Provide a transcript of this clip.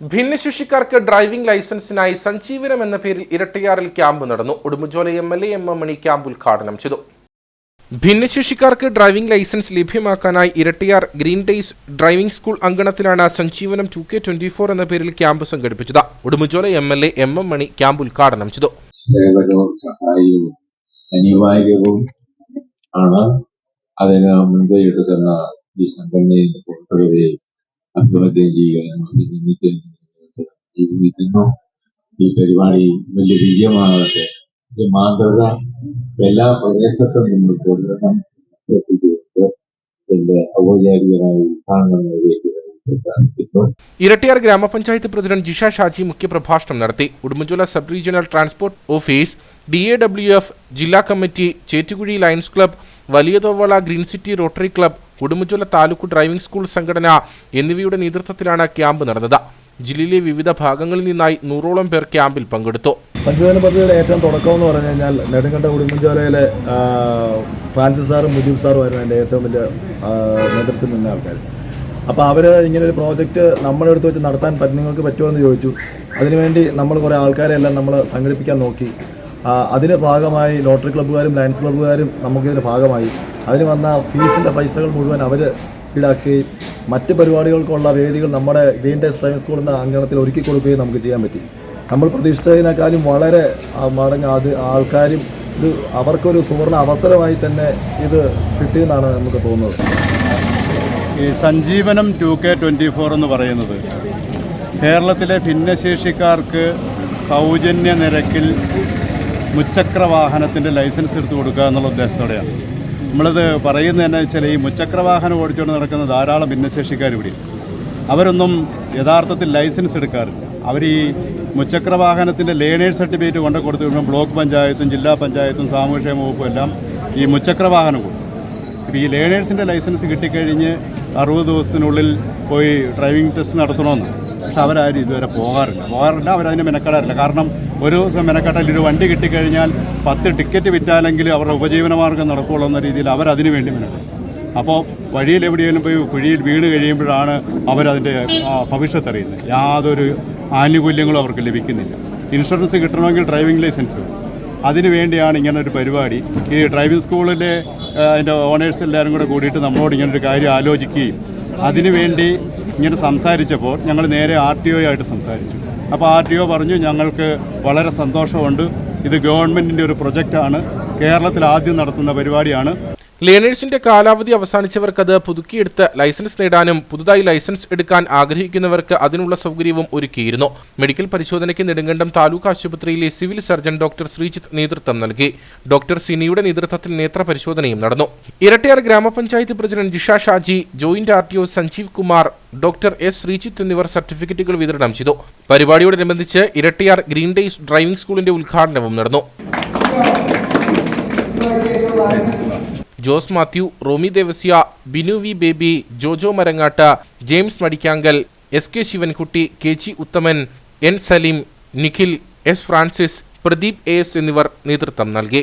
ഭിന്നശേഷിക്കാർക്ക് ഡ്രൈവിംഗ് ലൈസൻസിനായി സഞ്ജീവനം എന്ന പേരിൽ ഇരട്ടയാറിൽ ക്യാമ്പ് നടന്നു. Udumbanchola M L A M M Mani camp ഉദ്ഘാടനം ചെയ്തു. ഭിന്നശേഷിക്കാർക്ക് driving licence ലഭ്യമാക്കാനായി Erattayar Green Days driving school അങ്കണത്തിലാണ് Sanjeevanam two K twenty four എന്ന പേരിൽ ക്യാമ്പ് സംഘടിപ്പിച്ചത്. Udumbanchola M L A M M Mani camp ഉദ്ഘാടനം ചെയ്തു. അനിവാര്യവും ആണ്. അതിന് മുൻകൈ എടുക്കുന്ന ഈ അഭിവാദ്യം ചെയ്യാനും അത് നിമിത്തം ജീവിക്കുന്നു ഈ പരിപാടി വലിയ വിജയമാകട്ടെ മാതൃക എല്ലാ പ്രദേശത്തും നമ്മൾ തുടരണം എന്റെ ഔപചാരികമായി ഉദ്ഘാടനം നിർവഹിക്കുക ഇരട്ടിയാർ ഗ്രാമപഞ്ചായത്ത് പ്രസിഡന്റ് ജിഷ ഷാജി മുഖ്യപ്രഭാഷണം നടത്തി. Udumbanchola sub regional transport office D A W F ജില്ലാ committee Chettukuzhi Lions Club Valiyathovala Green City Rotary Club Udumbanchola taluk driving school സംഘടന എന്നിവയുടെ നേതൃത്വത്തിലാണ് ക്യാമ്പ് നടന്നത്. ജില്ലയിലെ വിവിധ ഭാഗങ്ങളിൽ നിന്നായി നൂറോളം പേർ ക്യാമ്പിൽ പങ്കെടുത്തു. സഞ്ജീവന പദ്ധതിയുടെ ഏറ്റവും തുടക്കം എന്ന് പറഞ്ഞു കഴിഞ്ഞാൽ നെടുങ്കണ്ട ഫ്രാൻസിസ് സാറും മുജീബ് സാറും ആയിരുന്നു എന്റെ ഏറ്റവും വലിയ നേതൃത്വത്തിൽ നിന്ന ആൾക്കാർ. അപ്പോൾ അവർ ഇങ്ങനെ ഒരു പ്രോജക്റ്റ് നമ്മുടെ അടുത്ത് വെച്ച് നടത്താൻ നിങ്ങൾക്ക് പറ്റുമോ എന്ന് ചോദിച്ചു അതിനുവേണ്ടി നമ്മൾ കുറേ ആൾക്കാരെ എല്ലാം നമ്മൾ സംഘടിപ്പിക്കാൻ നോക്കി. അതിന്റെ ഭാഗമായി ലോട്ടറി ക്ലബ്ബുകാരും ലയൻസ് ക്ലബ്ബുകാരും നമുക്കിതിന് ഭാഗമായി. അതിന് വന്ന ഫീസിന്റെ പൈസകൾ മുഴുവൻ അവർ ഈടാക്കുകയും മറ്റ് പരിപാടികൾക്കുള്ള വേദികൾ നമ്മുടെ ഗ്രീൻ ഡേസ് ഡ്രൈവിംഗ് സ്കൂളിന്റെ അങ്കണത്തിൽ ഒരുക്കി കൊടുക്കുകയും നമുക്ക് ചെയ്യാൻ പറ്റി. നമ്മൾ പ്രതീക്ഷിച്ചതിനേക്കാളും വളരെ മടങ്ങ് അത് ആൾക്കാരും ഇത് അവർക്കൊരു സുവർണ അവസരമായി തന്നെ ഇത് കിട്ടിയെന്നാണ് നമുക്ക് തോന്നുന്നത്. ഈ Sanjeevanam two K twenty four എന്ന് പറയുന്നത്. കേരളത്തിലെ ഭിന്നശേഷിക്കാർക്ക് സൗജന്യ നിരക്കിൽ മുച്ചക്ര വാഹനത്തിന്റെ ലൈസൻസ് എടുത്തു കൊടുക്കുക എന്നുള്ള ഉദ്ദേശത്തോടെയാണ്. നമ്മളിത് പറയുന്നത് എന്നാ വെച്ചാൽ ഈ മുച്ചക്ര വാഹനം ഓടിച്ചുകൊണ്ട് നടക്കുന്ന ധാരാളം ഭിന്നശേഷിക്കാർ ഇവിടെ. അവരൊന്നും യഥാർത്ഥത്തിൽ ലൈസൻസ് എടുക്കാറില്ല. അവർ ഈ മുച്ചക്ര വാഹനത്തിന്റെ ലേണേഴ്സ് സർട്ടിഫിക്കറ്റ് കൊണ്ട് കൊടുത്തു കഴിയുമ്പോൾ ബ്ലോക്ക് പഞ്ചായത്തും ജില്ലാ പഞ്ചായത്തും സാമൂഹ്യക്ഷേമ വകുപ്പും എല്ലാം ഈ മുച്ചക്ര വാഹനം കൊടുക്കും. ഇപ്പോൾ ഈ ലേണേഴ്സിന്റെ ലൈസൻസ് കിട്ടിക്കഴിഞ്ഞ് അറുപത് ദിവസത്തിനുള്ളിൽ പോയി ഡ്രൈവിംഗ് ടെസ്റ്റ് നടത്തണമെന്ന്. പക്ഷെ അവരാരും ഇതുവരെ പോകാറില്ല. പോകാറില്ല അവരതിന് മെനക്കെടാറില്ല. കാരണം ഒരു ദിവസം മെനക്കെട്ടാൽ ഒരു വണ്ടി കിട്ടിക്കഴിഞ്ഞാൽ പത്ത് ടിക്കറ്റ് വിറ്റാലെങ്കിൽ അവരുടെ ഉപജീവനമാർഗം നടക്കുകയുള്ളൂ എന്ന രീതിയിൽ അവരതിന് വേണ്ടി മെനക്കെടും. അപ്പോൾ വഴിയിൽ എവിടെയെങ്കിലും പോയി കുഴിയിൽ വീണ് കഴിയുമ്പോഴാണ് അവരതിന്റെ ഭവിഷ്യത്ത് അറിയുന്നത്. യാതൊരു ആനുകൂല്യങ്ങളും അവർക്ക് ലഭിക്കുന്നില്ല. ഇൻഷുറൻസ് കിട്ടണമെങ്കിൽ ഡ്രൈവിംഗ് ലൈസൻസ് വേണം. അതിനു വേണ്ടിയാണ് ഇങ്ങനെ ഒരു പരിപാടി. ഈ ഡ്രൈവിംഗ് സ്കൂളിലെ അതിന്റെ ഓണേഴ്സ് എല്ലാവരും കൂടെ കൂടിയിട്ട് നമ്മളോട് ഇങ്ങനൊരു കാര്യം ആലോചിക്കുകയും അതിനുവേണ്ടി ഇങ്ങനെ സംസാരിച്ചപ്പോൾ ഞങ്ങൾ നേരെ ആർ ടി ഒയായിട്ട് സംസാരിച്ചു. അപ്പോൾ ആർ ടി ഒ പറഞ്ഞു ഞങ്ങൾക്ക് വളരെ സന്തോഷമുണ്ട്. ഇത് ഗവൺമെന്റിന്റെ ഒരു പ്രൊജക്റ്റാണ്. കേരളത്തിൽ ആദ്യം നടത്തുന്ന പരിപാടിയാണ്. ലേണേഴ്സിന്റെ കാലാവധി അവസാനിച്ചവർക്ക് അത് പുതുക്കിയെടുത്ത് ലൈസൻസ് നേടാനും പുതുതായി ലൈസൻസ് എടുക്കാൻ ആഗ്രഹിക്കുന്നവർക്ക് അതിനുള്ള സൗകര്യവും ഒരുക്കിയിരുന്നു. മെഡിക്കൽ പരിശോധനയ്ക്ക് നെടുങ്കണ്ടം താലൂക്ക് ആശുപത്രിയിലെ സിവിൽ സർജൻ ഡോക്ടർ ശ്രീജിത്ത് നേതൃത്വം നൽകി. ഡോക്ടർ സിനിയുടെ നേതൃത്വത്തിൽ നേത്ര പരിശോധനയും നടന്നു. Irattayar grama panchayat president Jisha Shaji joint R T O Sanjeev Kumar doctor S Sreejith എന്നിവർ സർട്ടിഫിക്കറ്റുകൾ വിതരണം ചെയ്തു. പരിപാടിയോടനുബന്ധിച്ച് ഇരട്ടിയാർ ഗ്രീൻ ഡേയ്സ് ഡ്രൈവിംഗ് സ്കൂളിന്റെ ഉദ്ഘാടനവും നടന്നു. Jose Mathew Romy Devasia Binu V Baby Jojo Marangatta James Madikkankal S K Sivankutty K G Uthaman N Saleem Nikhil S Francis Pradeep A S എന്നിവർ നേതൃത്വം നൽകി.